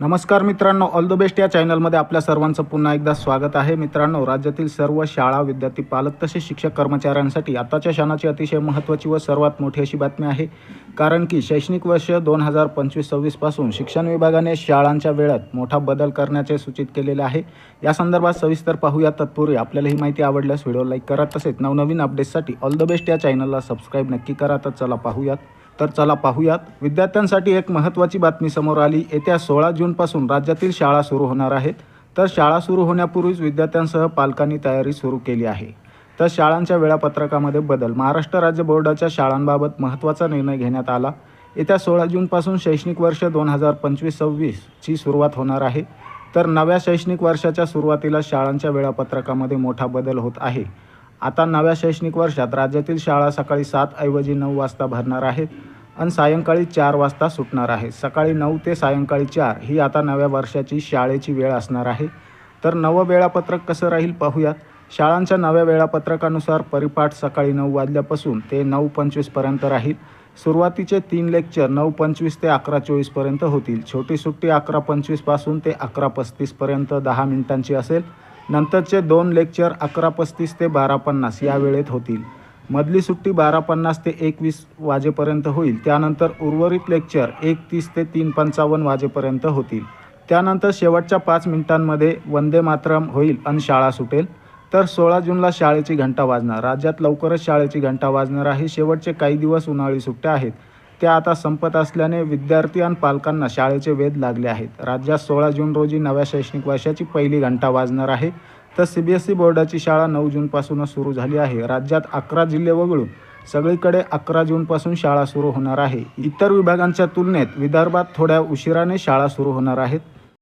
नमस्कार मित्रांनो all the best या चॅनलमध्ये आपल्या सर्वांचं पुन्हा एकदा स्वागत आहे. मित्रांनो राज्यातील सर्व शाळा विद्यार्थी पालक तसेच शिक्षक कर्मचाऱ्यांसाठी आताच्या क्षणाची अतिशय महत्त्वाची व सर्वात मोठी अशी बातमी आहे. कारण की शैक्षणिक वर्ष दोन हजार पंचवीस सव्वीसपासून शिक्षण विभागाने शाळांच्या वेळात मोठा बदल करण्याचे सूचित केलेले आहे. या संदर्भात सविस्तर पाहूया. तत्पूर्वी आपल्याला ही माहिती आवडल्यास व्हिडिओ लाईक करा. तसेच नवनवीन अपडेट्ससाठी ऑल द बेस्ट या चॅनलला सबस्क्राईब नक्की करा. तर चला पाहूयात. तर चला पाहूयात. विद्यार्थ्यांसाठी एक महत्त्वाची बातमी समोर आली. येत्या सोळा जूनपासून राज्यातील शाळा सुरू होणार आहेत. तर शाळा सुरू होण्यापूर्वीच विद्यार्थ्यांसह पालकांनी तयारी सुरू केली आहे. तर शाळांच्या वेळापत्रकामध्ये बदल. महाराष्ट्र राज्य बोर्डाच्या शाळांबाबत महत्त्वाचा निर्णय घेण्यात आला. येत्या सोळा जूनपासून शैक्षणिक वर्ष दोन हजार पंचवीस सव्वीसची सुरुवात होणार आहे. तर नव्या शैक्षणिक वर्षाच्या सुरुवातीला शाळांच्या वेळापत्रकामध्ये मोठा बदल होत आहे. आता नव्या शैक्षणिक वर्षात राज्यातील शाळा सकाळी सात ऐवजी नऊ वाजता भरणार आहेत आणि सायंकाळी चार वाजता सुटणार आहे. सकाळी नऊ ते सायंकाळी चार ही आता नव्या वर्षाची शाळेची वेळ असणार आहे. तर नवं वेळापत्रक कसं राहील पाहूयात. शाळांच्या नव्या वेळापत्रकानुसार परिपाठ सकाळी नऊ वाजल्यापासून ते नऊ पंचवीसपर्यंत राहील. सुरुवातीचे तीन लेक्चर नऊ पंचवीस ते अकरा चोवीसपर्यंत होतील. छोटी सुट्टी अकरा पंचवीसपासून ते अकरा पस्तीसपर्यंत दहा मिनिटांची असेल. नंतरचे दोन लेक्चर अकरा पस्तीस ते बारा पन्नास या वेळेत होतील. मधली सुट्टी बारा पन्नास ते एकवीस वाजेपर्यंत होईल. त्यानंतर उर्वरित लेक्चर एक तीस ते तीन पंचावन्न वाजेपर्यंत होतील. त्यानंतर शेवटच्या पाच मिनिटांमध्ये वंदे मातरम होईल आणि शाळा सुटेल. तर सोळा जूनला शाळेची घंटा वाजणार. राज्यात लवकरच शाळेची घंटा वाजणार आहे. शेवटचे काही दिवस उन्हाळी सुट्ट्या आहेत. त्या आता संपत असल्याने विद्यार्थी आणि पालकांना शाळेचे वेध लागले आहेत. राज्यात सोळा जून रोजी नव्या शैक्षणिक वर्षाची पहिली घंटा वाजणार आहे. तर सी बी एस ई बोर्डाची शाळा नऊ जूनपासूनच सुरू झाली आहे. राज्यात अकरा जिल्हे वगळून सगळीकडे अकरा जूनपासून शाळा सुरू होणार आहे. इतर विभागांच्या तुलनेत विदर्भात थोड्या उशिराने शाळा सुरू होणार आहेत.